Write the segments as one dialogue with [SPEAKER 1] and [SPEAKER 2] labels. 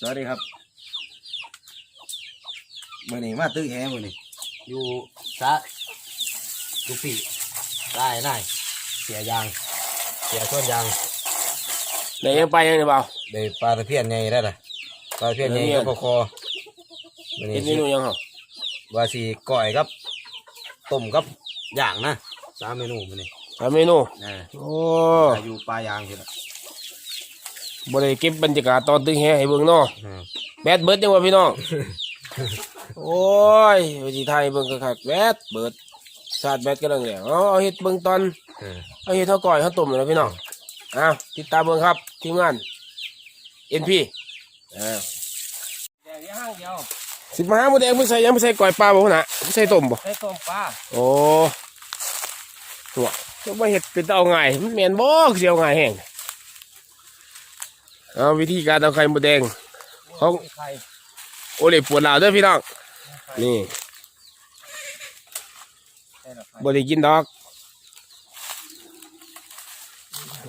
[SPEAKER 1] สวัสดีครับมื่อนี้มาตื้อแหมื่อนี้
[SPEAKER 2] อยู่ซะลูกพี่ได้ได้เสียยาง เสียส่วนยาง
[SPEAKER 3] เดี๋ยวยังไปยังเนี่ยเปล่า
[SPEAKER 1] ได้ปลาตะเพียนใหญ่ได้ล่ะปลาตะเพียนใหญ่
[SPEAKER 3] เดี๋ยว
[SPEAKER 1] กับ
[SPEAKER 3] เนี่ย
[SPEAKER 1] ปลาคอมื่อ
[SPEAKER 3] เห็
[SPEAKER 1] นี้
[SPEAKER 3] นเมนูยังเหรอ
[SPEAKER 1] ว่าสีก้อยครับต้มครับย่างนะสามเมนูมื่อนี้
[SPEAKER 3] ทำเมนู
[SPEAKER 1] อ่า
[SPEAKER 3] โอ้
[SPEAKER 1] อายุปลายางสิละ
[SPEAKER 3] บริเก็บบรรยากาศตอนตึงแฮให้เบิ่งเนาะ
[SPEAKER 1] อ่า
[SPEAKER 3] แบดเบิร์ดยังวะพี่น้องโอ้ยวิธีไทยเบิ่งคักๆแบดเบิร์ดชาติแบดก็เรื่องแล้วเอาเอาเฮ็ดเบิ่งตอน
[SPEAKER 1] อ่า
[SPEAKER 3] เอาเฮ็ดเท่าก่อยเท่าต้มเลยนะพี่น้องอ้าวติดตามเบิ่งครับทีมงาน NP อ่า
[SPEAKER 2] แดงห้างเดียว
[SPEAKER 3] สิบห้าหมูแดงเพิ่งใส่ยังไม่ใส่ก่อยปลาบ่พุ่นน่ะไม่ใส่ต้มบ่
[SPEAKER 2] ใส่ต้มปลา
[SPEAKER 3] โอ้ตัวก็มาเห็ดเป็นตาเอาง่ายมันแมนบ่คือสิเอาง่ายแห้ง เอาวิธีการเอาไข่มดแดง ของ
[SPEAKER 2] ไข่
[SPEAKER 3] โอเล่ปวดหลาวด้อพี่น้อง นี่บ่ได้กินดอก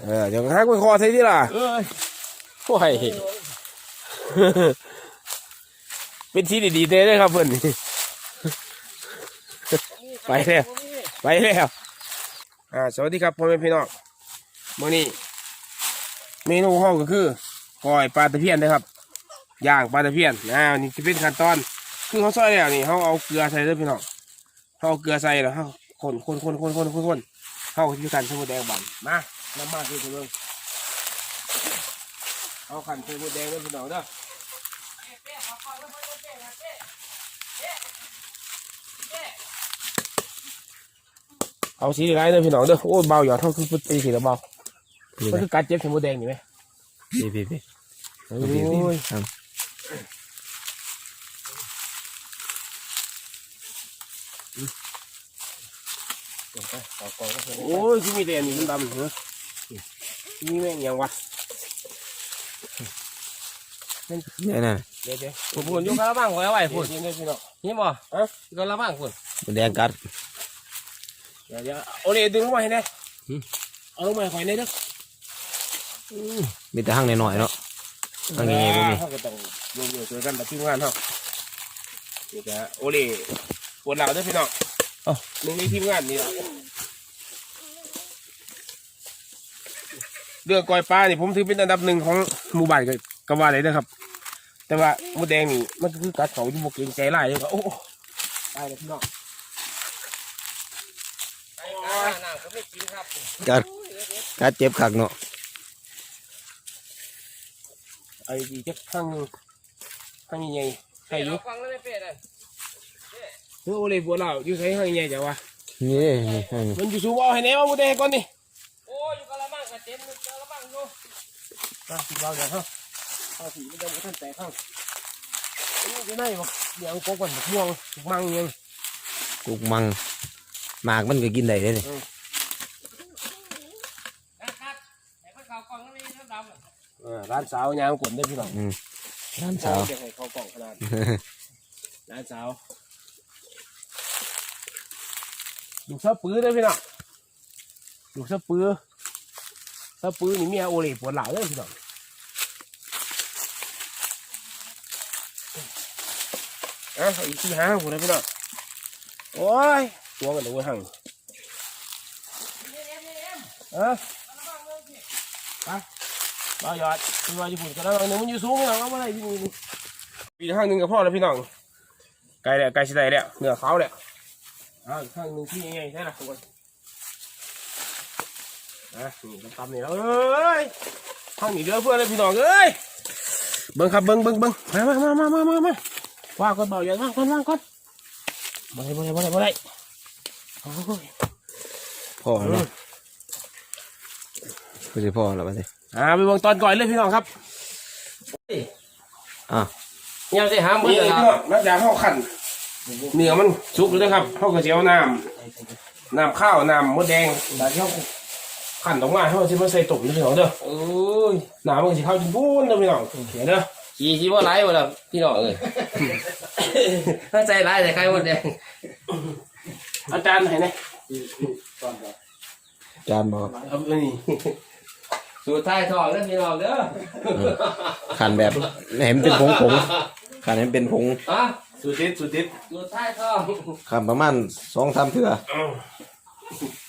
[SPEAKER 3] เออเดี๋ยวหักไปคอใส่ที่ล่ะ
[SPEAKER 2] เอ้ย
[SPEAKER 3] โอ้ยเป็นที่ดีๆเด้ครับเพิ่อนไปแล้วไปแล้วอ่าสวัสดีครับพ่อแม่พี่น้องมื้อนี้เมนูห้องก็คือ ก้อยปลาตะเพียนนะครับย่างปลาตะเพียนอ่านี่จะเป็นขั้นตอนคือเขาซอยแล้วนี่เขาเอาเกลือใส่เลยพี่น้องเขาเอาเกลือใส่แล้วเขาคนคนคนคนคนคนคนเขาที่กันใส่หมูแดงบันมาน้ำมากคือคุณเองเอาขันใส่หมูแดงเลยพี่น้องเด้อเอาสีไรเด้อพี่น้องเด้อโอ้เบาหยอดเท่าคือเป็นสีแล้วเบามันคือการเจ็บใส่หมูแดงอยู่ไหม
[SPEAKER 1] พี่พี่พี่
[SPEAKER 3] โอ้ย
[SPEAKER 1] ครับ
[SPEAKER 3] โอ้ยที่มีแต่อันนี้มันดำเหรอนี่แม่งยังวะ
[SPEAKER 1] เนี่ยนะ
[SPEAKER 3] เดี๋ยวเดี๋ยว
[SPEAKER 2] ผมพูดอยู่กระมังไว้เอาไว้
[SPEAKER 3] พู
[SPEAKER 2] พู
[SPEAKER 3] ด
[SPEAKER 2] ด
[SPEAKER 3] เดี๋ยวเดี๋ยวพี่น้อง
[SPEAKER 2] นี่บ่ฮะกระมังพูด
[SPEAKER 1] หมูแดงกัด
[SPEAKER 3] เดี๋ยวเดี๋ยวโอเล่ดึงลงมาให้แน่
[SPEAKER 1] หืม
[SPEAKER 3] เอาลงมาให้ข่อยแน่เด้อ
[SPEAKER 1] มีแต่ห้างหน่อยๆเนาะห้างใหญ่ๆบ่มี
[SPEAKER 3] เขาก็ต้องโยงๆช่วยกันแบบทีมงานเขานี่ก็โอเล่ปวดหลังเด้อพี่น้องเอ้าหนึ่งในทีมงานนี่ล่ะเรื่องกอยปลานี่ผมถือเป็นอันดับหนึ่งของหมู่บ้านก็ก็ว่าเลยนะครับ แต่ว่าหมูแดงนี่มันก็คือกัดเขาที่บกเกรงใจไล่เลยก็โอ้โหตายเลยพี่น้อง
[SPEAKER 2] ไอ้กาน้ำก็ไม่กินครับ
[SPEAKER 1] กัดกัดเจ็บคักเนาะ
[SPEAKER 3] ไอ้ดีจะข้างข้างใหญ่ๆใครอยู่
[SPEAKER 2] ฟังแล้วไม่เป็ดเลย
[SPEAKER 3] เฮ้ยโอเลยบัวเราอยู่ใช้ข้างใหญ่จ้ะวะ
[SPEAKER 1] นี่นี่ห้างนี่
[SPEAKER 3] มันอยู่สูงเอาให้แน่ว่าหมูแดงก่อนนี่
[SPEAKER 2] โอ้ยอยู่กระมังกระเต็มกระมังอยู่
[SPEAKER 3] อะสิเราเดี๋ยวเขาเอาสีมันจะมาท่านแตกข้างอันนี้จะได้บอกเดี๋ยวเอาโกก่อนบักม่วงบักมังยัง
[SPEAKER 1] กุกมังหมากมันก็กินได้เลยนี่
[SPEAKER 2] นะครับไอ้พวกเขากล่องนี่น้ำดำ
[SPEAKER 3] เออ ร้านสาวยางกลได้พี่น้อง
[SPEAKER 1] อืมร้านสาว
[SPEAKER 3] เดี๋ยวให้เขากล่องขนาดร้านสาวดูเสื้อปื้อได้อพี่น้องดูเสื้อปื้อเสื้อปื้อนี่เมียโอเล่ปวดหลังเลยพี่น้องอะเอาอีกที่ห้างผมนะพี่น้องโอ้ยตัวกันเลยเว้ยหังเออไป บ่ายอดพี่ว่าญี่ปุ่นกันแล้วหนึ่งมันอยู่สูงพี่น้องเอามาได้ที่นี่นี่อีกข้างหนึ่งกับพ่อแล้วพี่น้องไกลแล้วไกลสิได้แล้วเนื้อขาวแล้วอ่าข้างหนึ่งที่ยังไงใช่ละทุกคนนะนี่ก็ตำนี่แล้วเอ้ยข้างนี้เดือเพื่อนเลยพี่น้องเอ้ยเบิ้งครับเบิ้งเบิ้งเบิ้งมามามามามามาว่าก่อนเบาอย่างว่างก่อนว่างก่อนมาได้มาได้มาได้มาได้โอ้ย
[SPEAKER 1] พอเนาะ คือสิพ่อแล้วบัดนี้
[SPEAKER 3] อ่าไปเบิ่งตอนก่อนเลยพี่น้องครับ
[SPEAKER 1] อะ
[SPEAKER 2] ยังจะหามือ
[SPEAKER 3] นี่
[SPEAKER 2] เลย
[SPEAKER 3] พี่น้องนักยาเข้าขันเนื้อมันสุกเลยนะครับเข้ากระเจียวน้ำน้ำข้าวน้ำมดแดงแต่ที่เขาขันออกมาเขาจะมาใส่ตุ่มนี่พี่น้องเด้อ
[SPEAKER 2] โอ้ย
[SPEAKER 3] น้ำมันจะเข้าจนพูนเด้อพี่น้องเดี๋ยวเด้อ
[SPEAKER 2] ขี่ชิว่าไรวะล่ะพี่น้องเอ้ยถ้าใจร้ายแต่ใครหมดแดง
[SPEAKER 3] อาจารย์ไหนเนี่ย
[SPEAKER 1] จานบอก
[SPEAKER 3] เอาไปนี่ สูตรท้ายทองเด้อพี่น้องเด้อ
[SPEAKER 1] ขันแบบเห็นเป็นผงผงขันเห็นเป็นผง
[SPEAKER 3] อะ
[SPEAKER 1] สูตรติดสูตรติด
[SPEAKER 3] สูตรท้ายทอง
[SPEAKER 1] ขันประมาณสองสามเทื่อ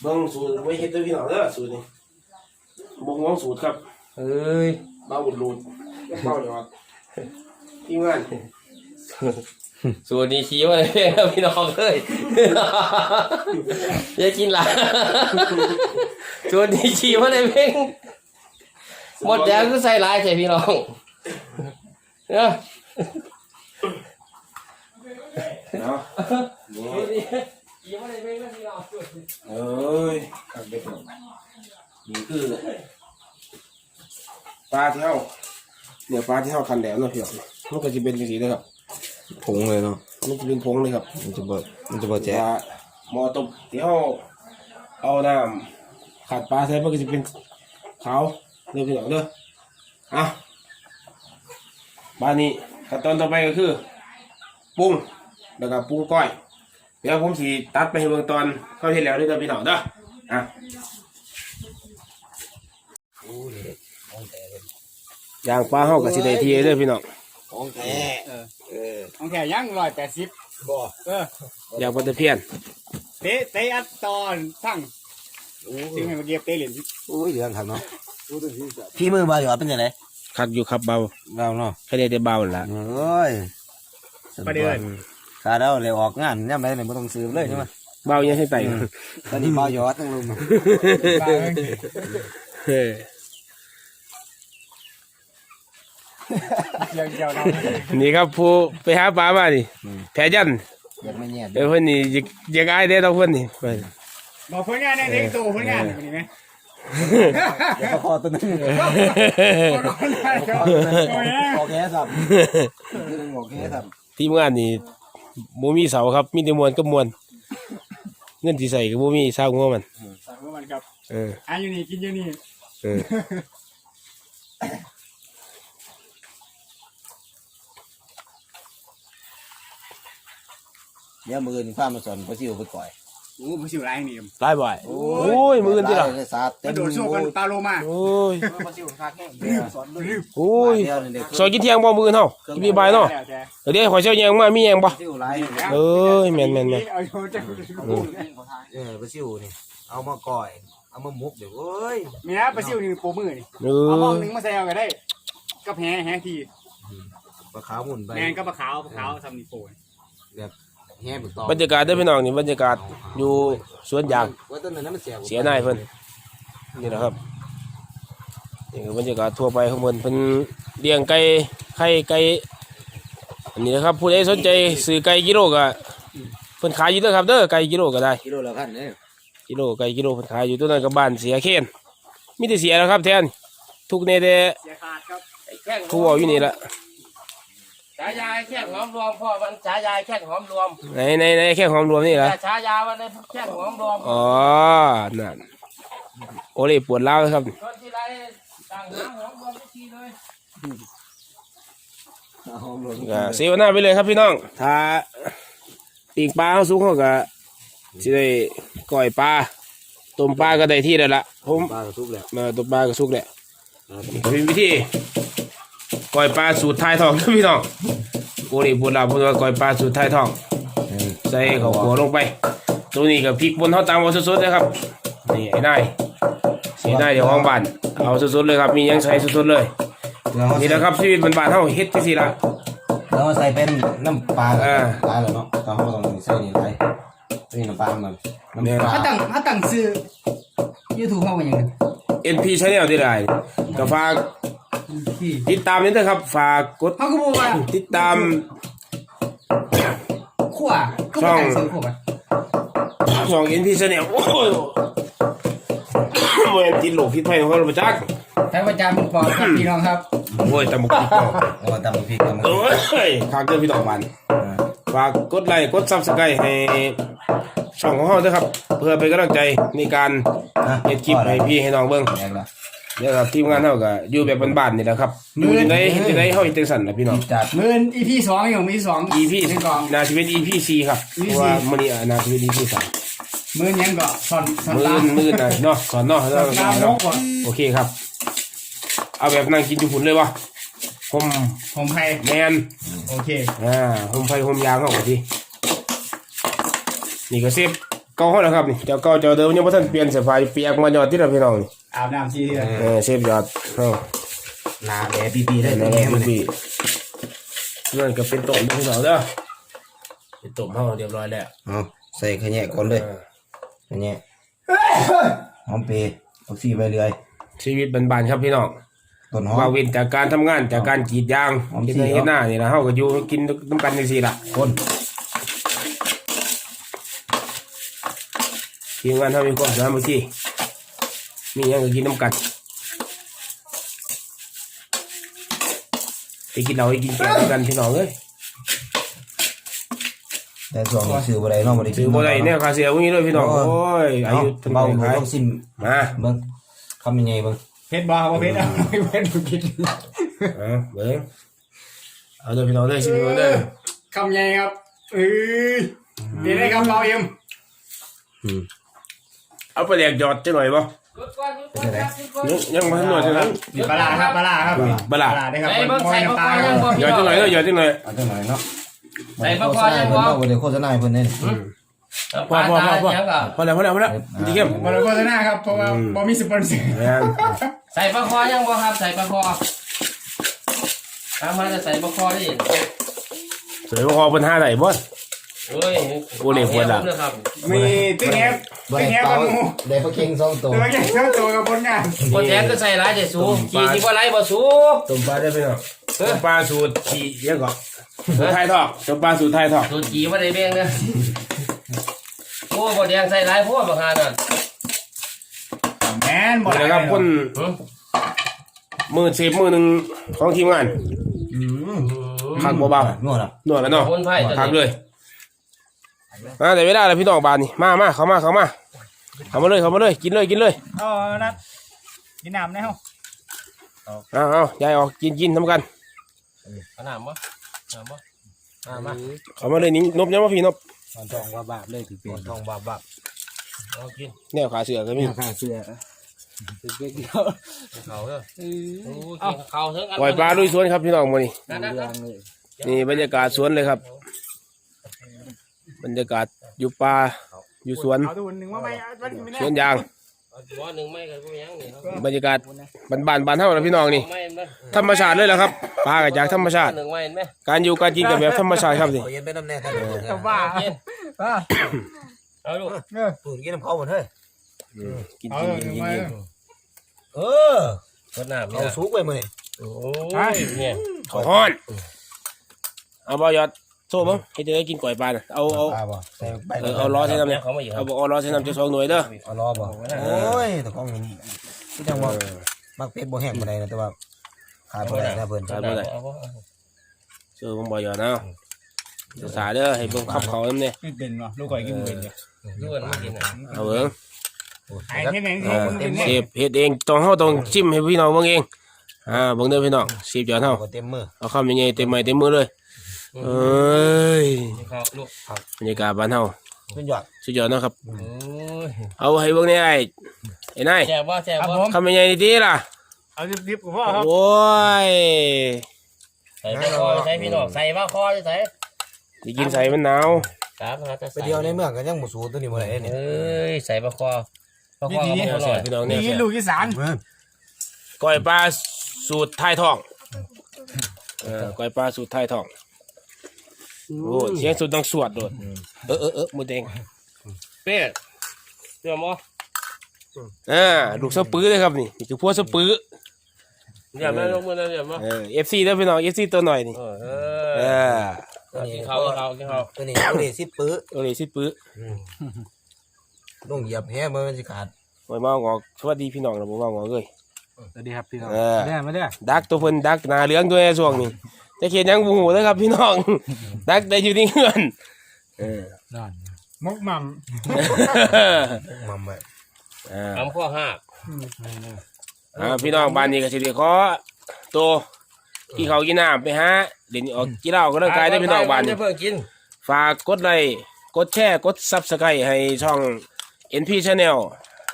[SPEAKER 3] เบิ่งสูตรไว้เฮ็ดเด้อพี่น้องเด้อสูตรนี้บ่งวงสูตรครับ
[SPEAKER 1] เอ้ย
[SPEAKER 3] บ้าบุดรูดเบ้าหยอดทีมงาน
[SPEAKER 2] ส่วนนี้ชี้ว่าอะไรครับพี่น้องเอ้ยอย่ากินหละส่วนนี้ชี้ว่าอะไรเพ่ง หมดแล้วก็ใส่ลายใส่พี่น้องเนาะ
[SPEAKER 3] เนาะ
[SPEAKER 2] ส่วนนี้ชี้ว่าอะไรเพ่งนะพี่น้อง
[SPEAKER 3] เอ้ยครับเด็กน้องนี่คือปลาที่เฮาเนี่ยปลาที่เฮาคันแล้วเนาะพี่น้องมันก็จะเป็นจังซี่เด้อครับ
[SPEAKER 1] ผงเลยเนาะ
[SPEAKER 3] มันจะเป็นผงเลยครับ
[SPEAKER 1] มันจะบ่มันจะบ่แจ๊
[SPEAKER 3] แต่หม้อต้มที่เฮาเอาน้ำขาดปลาใส่มันก็จะเป็นขาว เด้อพี่น้องเด้ออะบ้านนี้ขั้นตอนต่อไปก็คือปรุงแล้วก็ปรุงก้อย เดี๋ยวผมสิตัดไปให้เบิ่งตอนเข้าเฮ็ดแล้วเด้อพี่น้องเด้ออะย่างปลาเฮาก็สิได้ทีเด้อพี่น้อง
[SPEAKER 1] ของแท้เออ
[SPEAKER 4] ของแถยังร้อยแปดสิบ
[SPEAKER 1] บ่
[SPEAKER 4] เออย่าง
[SPEAKER 3] ปลาตะเพียน
[SPEAKER 4] เตะเตะอัดตอนทั้งซึ่งให้มาเก็บเตะเหรียญ
[SPEAKER 1] อุ้ยเรื่องครับเนาะ พี่มือมาหยอดเป็นยังไง
[SPEAKER 3] คักอยู่ครับเบา
[SPEAKER 1] เราเนาะ
[SPEAKER 3] แค่ได้แต่เบาล่ะ
[SPEAKER 1] เอ้ย
[SPEAKER 4] ประเดี๋ยว
[SPEAKER 1] ขาเราเลยออกงานย่ำไรเลยไม่ต้องซื้อเลยใช่ไหม
[SPEAKER 3] เบายังให้ไต
[SPEAKER 1] ตอนนี้มาหยอดตั้งลุม
[SPEAKER 3] เฮ้ย
[SPEAKER 4] เกี่ยวเกี่ยวเรา
[SPEAKER 3] นี่ครับผู้ไปหาปลามานี่แผลยัน
[SPEAKER 1] อยากไม่แย่
[SPEAKER 3] เดี๋ยวเพิ่นนี่อยากอยากอายได้อเราเพิ่นนี่ไป
[SPEAKER 4] บอกผลงานในเด็กโตผลงานคนนี้ไหม
[SPEAKER 1] เดี๋ยวก็พอตัวนึงออกแค่สับออกแค่สับ
[SPEAKER 3] ทีมงานนี่บ่มีเสาครับ มีแต่มวนกับมวนเงินที่ใส่ก็บ่มีสร้างหัวมัน
[SPEAKER 4] สั่งว่ามันกับ
[SPEAKER 3] เออ
[SPEAKER 4] อันอยู่นี่กินอยู่นี่
[SPEAKER 3] เออ
[SPEAKER 1] เดี๋ยวมือนี่ฟ้ามาสอนก็ซิวไปก่อย
[SPEAKER 4] โอ้ผมสิวไรนี่
[SPEAKER 3] หลายบ่อย โอ้ยมื้ออื่นติล่ะ
[SPEAKER 1] สาด
[SPEAKER 4] ก
[SPEAKER 1] เต็ม
[SPEAKER 4] ระโดดสู้กันปลาโลมา
[SPEAKER 3] โอ้ย
[SPEAKER 4] มาสิวคาแข้ง
[SPEAKER 3] โอ้ย
[SPEAKER 1] เดียวนี่เด็ก
[SPEAKER 3] ซอยกินเที่ยงบ่มื้ออื่นเฮากินมีบายเนาะ
[SPEAKER 4] แล้วแต่
[SPEAKER 3] เดี๋ยวขอยเช้าแยงมามีแยงบ่
[SPEAKER 1] ซิวไร
[SPEAKER 3] เอ้ยแม่นแม่นแม่น
[SPEAKER 4] เอาโยนจะ
[SPEAKER 1] เออไปซิวนี่ เอามาก่อย เอามามุกเดี๋ยวเอ้ย
[SPEAKER 4] มีนะปลาซิวนี่โปมือนี่
[SPEAKER 3] เอ
[SPEAKER 4] เอามอง
[SPEAKER 3] อ
[SPEAKER 4] หนึ่งมาใส่เอาก็ได้กับแห่แห่ที
[SPEAKER 1] ปลาขาวหมุนไป
[SPEAKER 4] แมนกับปลาขาวปลาขาวทำนี่โปน
[SPEAKER 1] แบบ แห่บึกตอบ
[SPEAKER 3] รรยากาศเด้อพี่น้องนี่บรรยากาศอยู่สวนยาง
[SPEAKER 1] ว่าต้นนั้นมันเสีย
[SPEAKER 3] เสียนายเพิ่นนี่แหละครับนี่คือบรรยากาศทั่วไปของเพิ่นเพิ่นเลี้ยงไก่ไข่ไก่อันนี้นะครับผู้ใดสนใจซื้อไก่กิโลก็เพิ่นขายอยู่เด้อครับเด้อไก่กิโลก็ได้
[SPEAKER 1] กิโลละพันเนี่ย
[SPEAKER 3] กิโลไก่กิโลเพิ่นขายอยู่ตัวนั้นก็บ้านเสียเคนมีแต่เสียแล้วครับแทนทุกเนเด
[SPEAKER 4] เสียขาดครับ
[SPEAKER 2] แข้ง
[SPEAKER 3] ทั่วอยู่นี่ละ
[SPEAKER 2] ฉายาแข้งหอมรวมพ่อมันฉายาแข้งหอมรวม
[SPEAKER 3] ในในในแค่หอมรวมนี่ละ
[SPEAKER 2] แต่ฉายาวันนี้แข้งหอมรวม
[SPEAKER 3] อ๋อนั่นโอเลยปวดร้าวครับ
[SPEAKER 2] คนที่ไรต่างหาหอมรวมทุกทีเลย
[SPEAKER 1] หอมลง
[SPEAKER 3] ก็เสวนาไปเลยครับพี่น้อง ถ้าปีกปลาเขาสูงเขาก็สิได้ก้อยปลาต้มปลาก็ได้ที่แล้วล่ะผม
[SPEAKER 1] ปลากระทุกแล้ว
[SPEAKER 3] มาต้มปลาก็สุกแล้วนี่ก็เป็นวิธี ก้อยปลาสูตรไทยทองครับพี่น้องโอนี่พูดแล้วพูดว่าก้อยปลาสูตรไทยทอง ใส่ข้าวขัวลงไป ตัวนี้ก็พริกบนเขาตามเอาสดๆเลยครับ นี่ไอ้นายสีนายเดี๋ยวห้องบ้านเอาสดๆเลยครับ มีหยังใส่สดๆเลย นี่แหละครับชีวิตบ้านๆเฮาเฮ็ดจังซี่ล่ะ
[SPEAKER 1] แล้วใส่เป็นน้ำปลา
[SPEAKER 3] อ่า
[SPEAKER 1] ปลาเหรอเนาะตอนเขาต้องใส่นี่ไรนี่น้ำปลามันน้ำปลา
[SPEAKER 4] ถ้าตั้งถ้าตั้งซื้อยูทูบเข้ามาอย่างนึง
[SPEAKER 3] NP Channel ได้ได้ก็ฝาก
[SPEAKER 4] ที่
[SPEAKER 3] ติดตามนี่นะครับฝากกด
[SPEAKER 4] เขาก็บอกว่า
[SPEAKER 3] ติดตาม
[SPEAKER 4] ขั้วก็ไม่ตั้งซื้อขั้ว
[SPEAKER 3] ช่อง NP Channel โอ้ยโอ้ยติดโลกผิดภัยของเขาบ่จัก
[SPEAKER 4] ท่านอาจารย์มึงบอกครับพี่น้องครับ
[SPEAKER 3] โอ้ยตำบักผิดเนาะ
[SPEAKER 1] โอ้ตำพริกตำ
[SPEAKER 3] โอ้ยฝากเด้อพี่น้องบ้านฝากกดไลค์กดซับสไครต์ให้ช่องของเราด้วยครับ เพื่อเป็นกำลังใจในการเฮ็ดคลิปให้พี่ให้น้องเบิ่ง
[SPEAKER 1] แดงละ
[SPEAKER 3] เดี๋ยวครับทีมงานเฮาก็อยู่แบบบ้านๆนี่แหละครับอยู่จังไดเฮ็ดจังไดเฮาเฮ็ดจังซั่นน่ะพี่น้อง
[SPEAKER 1] จัด
[SPEAKER 4] หมื่นอีพีสองอย่างมีสอง
[SPEAKER 3] EP
[SPEAKER 4] หนึ่งกอง
[SPEAKER 3] น่าสิเป็น EP 4ครับเพราะว่ามื้อนี้อะน่าสิเป็น EP 3
[SPEAKER 4] หมื่นยังก็สอนสอน
[SPEAKER 3] มื้อ
[SPEAKER 4] ตา
[SPEAKER 3] อื่นมื้ออื่นน่ะเนาะสอนเนาะ
[SPEAKER 4] สอนตามกก่อน
[SPEAKER 3] โอเคครับ เอาแบบนั่งกินอยู่หุ่นเลยวะผม
[SPEAKER 4] ผมไทย
[SPEAKER 3] แมน
[SPEAKER 4] โอเค
[SPEAKER 3] อ่าผมไฟผมยางเขาทีนี่ก็เซฟเก่าเขาแล้วครับนี่เจ้าเก่าเจ้าเดิมยังไม่ทันเปลี่ยนเสื้อผ้าเปียกมายอดที่เราพี่น้องนี่
[SPEAKER 4] อาบน้ำซีเรียส
[SPEAKER 3] เออเซฟยอดเอา
[SPEAKER 1] หนาแหลปีปีได้
[SPEAKER 3] ได้
[SPEAKER 1] ตัว
[SPEAKER 3] แล้
[SPEAKER 1] นี้
[SPEAKER 3] ว
[SPEAKER 1] มัน
[SPEAKER 3] พี่นั่นก็เป็นต้มพี่น้องเด้อเป็นต้มเขาเรียบร้อยแล้ว
[SPEAKER 1] เอาใส่ขะแยะก่อนเลย
[SPEAKER 3] อ่า
[SPEAKER 1] ขะแยะหอมเปรย์เอาซี่ไปเรื่อย
[SPEAKER 3] ชีวิตบานๆครับพี่น้อง
[SPEAKER 1] ต้นหอ
[SPEAKER 3] ว่าม เว้นจากการทำงานจากการกรีดยาง
[SPEAKER 1] หอม
[SPEAKER 3] กิน
[SPEAKER 1] สิ
[SPEAKER 3] ในเฮ็ดหน้านี่นะเฮาก็อยู่กินน้ำกันจังซี่ล่ะ
[SPEAKER 1] คน
[SPEAKER 3] ทีมงานเฮามีความสามัคคี มีหยังก็กินน้ำกันไปกินเหล้าไปกินแกงด้วยกันพี่น้องเอ้ย
[SPEAKER 1] แต่ส่วนนี้ซื้อบ่ได้เนาะบ่ได้กิน
[SPEAKER 3] ซื้อบ่ได้แนวคาเสียพวกนี้เลยพี่น้อง โอ้ยอา
[SPEAKER 1] เอา
[SPEAKER 3] ยุเท่าไห
[SPEAKER 1] เบา
[SPEAKER 3] ร่
[SPEAKER 1] หมู
[SPEAKER 3] ขาย
[SPEAKER 1] ต้องซิม
[SPEAKER 3] มา
[SPEAKER 1] เบิ่งคำยังไงเบิ่ง
[SPEAKER 4] เพชรบอลเพชรเอาไม่เพชรกิน
[SPEAKER 3] เอาเบิ่งเอาเด้อพี่น้องเด้อชิมเบิ่งเด้อ
[SPEAKER 4] คำใหญ่ครับเอ้ยเดี๋ยวได้คำเบาเอ็ม
[SPEAKER 3] เอาไปแลกยอดจังหน่อยบ่
[SPEAKER 1] เป็ นจังได๋
[SPEAKER 3] ยังยังบ่ทันหน่อยจังนั้น
[SPEAKER 4] มีปลาร้าครับปลาร้าครับ
[SPEAKER 3] ปลาร้า
[SPEAKER 4] ได้ครับ
[SPEAKER 2] ใส่เบิ่งใส่
[SPEAKER 4] น้ำ
[SPEAKER 2] ป
[SPEAKER 4] ตา
[SPEAKER 2] ลา
[SPEAKER 4] ล
[SPEAKER 2] ยังบ่
[SPEAKER 3] ยอดจังหน่อยเด้อยอดจังหน่อย
[SPEAKER 1] เอาจังหน่อยเนาะ
[SPEAKER 2] ใส่ปลาคอยังบ่
[SPEAKER 1] บ่ได้โฆษณาให้เพิ่นเด้
[SPEAKER 3] พอพอพอพอพอแล้วพอแล้วพอแล้วดีเข้ม
[SPEAKER 4] บอลโฆษณาครับ เพราะว่าบอมีสปอนเซอร์
[SPEAKER 3] แม่น
[SPEAKER 2] ใส่ปลาคอยังบ่ครับใส่ปลาคอตามมาจะใส่ปลาคอได้ยิน
[SPEAKER 3] สวยบ่พอเพิ่นหาได้บ่
[SPEAKER 2] โอ้ย
[SPEAKER 3] โอ้เด็กปวดหลัง
[SPEAKER 2] ครับ
[SPEAKER 4] มีตึ้งแฮป
[SPEAKER 1] บ่
[SPEAKER 4] ตึ้ง
[SPEAKER 1] ได้
[SPEAKER 4] แฮป
[SPEAKER 1] เป่า
[SPEAKER 4] กันหมู
[SPEAKER 1] ได้ปลาเค็งสองตัว
[SPEAKER 4] ตัวใหญ่เท่าตัวกับผลงาน
[SPEAKER 2] คนแท้ก็ใส่ร้ายแต่สูขี่ที่ว่าไรบ่สู
[SPEAKER 3] ต้มปลาได้พี่น้องต้มปลาสูตรขี้ยังก็สูตรไทยทอกต้มปลาสูตรไทยทอก
[SPEAKER 2] สูขี่ว่าได้เบ่งเด้อโอ้บ่แดงใส่ร้ายโพดบ่หานั่น
[SPEAKER 4] แมนบอล
[SPEAKER 3] นี่นะครับคน
[SPEAKER 2] หึ
[SPEAKER 3] มือเซฟมือหนึงของทีมงาน
[SPEAKER 1] อืม
[SPEAKER 3] คักบ่เบา
[SPEAKER 1] นัวล่ะ
[SPEAKER 3] นวดแล้วเนาะ
[SPEAKER 2] คนไผ่ตัว
[SPEAKER 3] คัก
[SPEAKER 2] นี้
[SPEAKER 3] เลย มาแต่เวลาแล้วพี่น้องบานนี่มามาเข้ามาเข้ามาเข้ามาเลยเข้ามาเลยกินเลยกินเลย
[SPEAKER 4] อ๋อนัดกินน้ำได้เหรอ
[SPEAKER 3] เอาเอายายออกกินกินทำกัน
[SPEAKER 2] เอาน้ำบ่น้ำบ่น้ำมา
[SPEAKER 3] เข้ามาเลยนี่นบยังว่าพี่นบ
[SPEAKER 1] ตอนทองว่าบาปเลยถือเป็นทองบาปบาป
[SPEAKER 2] เอากิน
[SPEAKER 3] แนวขาเสือก็มี
[SPEAKER 1] ข้าเสื้อ
[SPEAKER 2] เขาเด้อโอ้ยกินข้าวเถอะ
[SPEAKER 3] ปล่อยปลาลุยสวนครับพี่น้องมื้อนี้
[SPEAKER 2] นั่นนั่น
[SPEAKER 1] เรื่องเลย
[SPEAKER 3] นี่บรรยากาศสวนเลยครับ บรรยากาศอยู่ป่าอยู่สวน
[SPEAKER 4] เอาดูหนึ่งว่าไม่วันนี้ไม่
[SPEAKER 3] สวน
[SPEAKER 4] ได้
[SPEAKER 3] ยาง
[SPEAKER 2] บ่หนึ่งไม่กันบ่ยังนี่ครับ
[SPEAKER 3] บรรยากาศบ้านๆบ้านเฮานะพี่น้องนี่
[SPEAKER 2] ไม่เห็นไหม
[SPEAKER 3] ธรรมชาติเลยแหละครับปลาก็จากธรรมชาติ
[SPEAKER 2] หนึ่งไม่เห็นไหม
[SPEAKER 3] การอยู่การกินกับแบบธรรมชาติครับนี่
[SPEAKER 1] เอาเย็นไปน้ำแน่ท่าน
[SPEAKER 4] แต่ว่า
[SPEAKER 2] เอากิน
[SPEAKER 4] ว่า
[SPEAKER 2] เอาลูก
[SPEAKER 4] เออ
[SPEAKER 1] ตื่นกินน้ำเขาหมดเฮ้ย
[SPEAKER 3] กิน
[SPEAKER 4] เอา
[SPEAKER 3] กิน
[SPEAKER 4] ห
[SPEAKER 3] กิ
[SPEAKER 4] นึ่
[SPEAKER 3] น
[SPEAKER 4] ง
[SPEAKER 3] กิน
[SPEAKER 4] ไม่
[SPEAKER 3] กิน
[SPEAKER 1] เออ
[SPEAKER 2] รดน้ำ
[SPEAKER 1] เอา
[SPEAKER 2] เนี่ย
[SPEAKER 1] สุกไปมื้อนี้
[SPEAKER 2] โอ้ยเนี่ย
[SPEAKER 3] ขอฮ้อน เอาบ่ยอด โซ่มั้งเฮ็ดจะได้กินก๋วยปลาน่ะเอาเอา
[SPEAKER 1] ปลาบ่ใส่ไป
[SPEAKER 3] เออเอาล้อใส่น้ำเนี่ย
[SPEAKER 2] เขามาอีกค
[SPEAKER 3] เอา
[SPEAKER 2] รับ
[SPEAKER 3] บ่เอาล้อใส่น้ำจะสองหน่วยเด้อ
[SPEAKER 1] เอารอบ่โอ้ยแต่ของที่จังว่ามักเป็ดบ่แห้งบ่ได้นะแต่ว่าขาดบ่ได้นะเพิ่น
[SPEAKER 3] ขาดบ่ได้เชื่อผมบ่ยอดนะศึกษาเด้อให้เบิ่งขับเขานำเนี่ย
[SPEAKER 4] ไม่เป็นวะลูกก่อยกินเป็นเลย
[SPEAKER 2] ดูกันมากินอะ
[SPEAKER 3] เอาเบิ่ง
[SPEAKER 4] ไอ้ที่ไหน
[SPEAKER 3] เอ
[SPEAKER 4] เขา
[SPEAKER 3] อ
[SPEAKER 4] คนเป็น
[SPEAKER 3] เสียบเฮ็ดเองต้องเฮาต้องจิ้มให้พี่น้องเบิ่งเองอ่าเบิ่งเด้อพี่น้องเสียบยอดเฮา
[SPEAKER 1] ก็เต็มมือ
[SPEAKER 3] เอาคำยังไงเต็มไม้เต็มมือเลย เอ้ย
[SPEAKER 2] ข้าวลูก
[SPEAKER 3] บรรยากาศบ้านเฮา
[SPEAKER 1] สุดยอด
[SPEAKER 3] สุดยอดเนาะครับ
[SPEAKER 2] โอ้ย
[SPEAKER 3] เอาให้เบิ่งนี่ไอ้ไอ้นาย
[SPEAKER 2] แซ่บว่าแซ่บ
[SPEAKER 4] ครับ
[SPEAKER 2] ว่า
[SPEAKER 4] ผม
[SPEAKER 3] คำยังไงดีๆล่ะ
[SPEAKER 4] เอาดิบๆกับพ่อครับ
[SPEAKER 3] โอ้ย
[SPEAKER 2] ใส่ปลาคอใส่พี่น้องใส่ปลาคอใส่
[SPEAKER 3] สิกินใส่มันหนาว
[SPEAKER 2] ครับฮะจะ
[SPEAKER 1] ไป
[SPEAKER 2] ใส่
[SPEAKER 1] เดียวในเมืองก็ยังบ่สู้ตัวนี้บ่ได้เนี่ย
[SPEAKER 2] เอ้ยใส่ปลาคอปลาคอก็
[SPEAKER 3] แน
[SPEAKER 2] บ่
[SPEAKER 3] ว
[SPEAKER 2] อ
[SPEAKER 3] แซ่
[SPEAKER 2] ร่อบย
[SPEAKER 3] พี่น้องแน
[SPEAKER 4] นี่
[SPEAKER 3] วแซ่บ
[SPEAKER 4] ลูกที่สาม
[SPEAKER 3] ก้อยปลาสูตรไทยทองเออก้อยปลาสูตรไทยทอง โอ้เสียงสุดดังสวดโดดเออเออเออหมูแดง
[SPEAKER 2] เป็ดเดี๋ยวมั้
[SPEAKER 3] อ่าลูกสะปื้อเลยครับนี่นี่คือพวกสะปื้อ
[SPEAKER 2] เดี๋ยวมาลงมือเดี๋ยวมา
[SPEAKER 3] เออ FC เด้อพี่น้อง FC ตัวหน่อยนี่
[SPEAKER 2] เออ
[SPEAKER 3] เออ
[SPEAKER 2] กินข้าวกินข้าวกินข้าว
[SPEAKER 1] ตัวนี้ตัวนี้สิปื้อ
[SPEAKER 3] โอ้ยสิปื้อ
[SPEAKER 1] ลงเหยียบแฮบ่มันสิขาด
[SPEAKER 3] โอ้ยมางอกสวัสดีพี่น้องนะบ่มางอกเอ้ย
[SPEAKER 4] สวัสดีครับพี่น้อง
[SPEAKER 3] เออ
[SPEAKER 4] มาเด้อมาเด้อ
[SPEAKER 3] ดักตัวเพิ่นดักหน้าเหลืองด้วยช่วงนี้ จะเขียนหยังบ่ฮู้เด้อครับ พี่น้องดักได้อยู่ที่เฮือนเออ
[SPEAKER 4] มกหม่
[SPEAKER 1] มัมไว้
[SPEAKER 3] อ่า
[SPEAKER 2] ทำข้อห้า
[SPEAKER 3] อ่าพี่น้องบ้านนี้ก็สิได้ขอตัวที่เขาวกินน้ำไปหาเล่นออกกีฬาออกกำลังกายได้อพี่น้องบ้านนี้
[SPEAKER 2] เพิ่งกิน
[SPEAKER 3] ฝากกดไลค์กดแชร์กด Subscribe ให้ช่อง NP Channel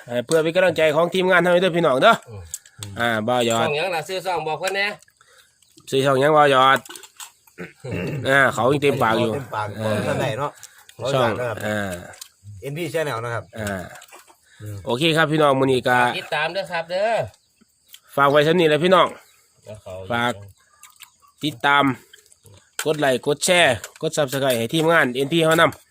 [SPEAKER 3] เอ่อเพื่อเป็นกำลังใจของทีมงานทำให้ด้วยพี่น้องเด้ออ่าบ่าวยอ
[SPEAKER 2] ช่
[SPEAKER 3] ด
[SPEAKER 2] องหยังล่ะซื้อซองบอกเพิ่นแหน่
[SPEAKER 3] ซื้อช่องหยังบ่าวยอดอ่าเขายังเต็มปากอยู่
[SPEAKER 1] เต็มปากบอกท่านไหนเนาะเรา
[SPEAKER 3] ช่อ
[SPEAKER 1] องยากนะครับ
[SPEAKER 3] อ่า
[SPEAKER 1] NP Channel นะครับ
[SPEAKER 3] อ่า
[SPEAKER 1] อืม
[SPEAKER 3] โอเคครับพี่น้องมื้อนี้ก็
[SPEAKER 2] ติดตามเด้อครับเด้อ
[SPEAKER 3] ฝากไว้เท่านี้แหละพี่น้อง
[SPEAKER 2] เดี๋ยวเข
[SPEAKER 3] ฝาก ติดตาม กดไลค์กดแชร์ กด Subscribe ให้ทีมงาน NT เฮานำ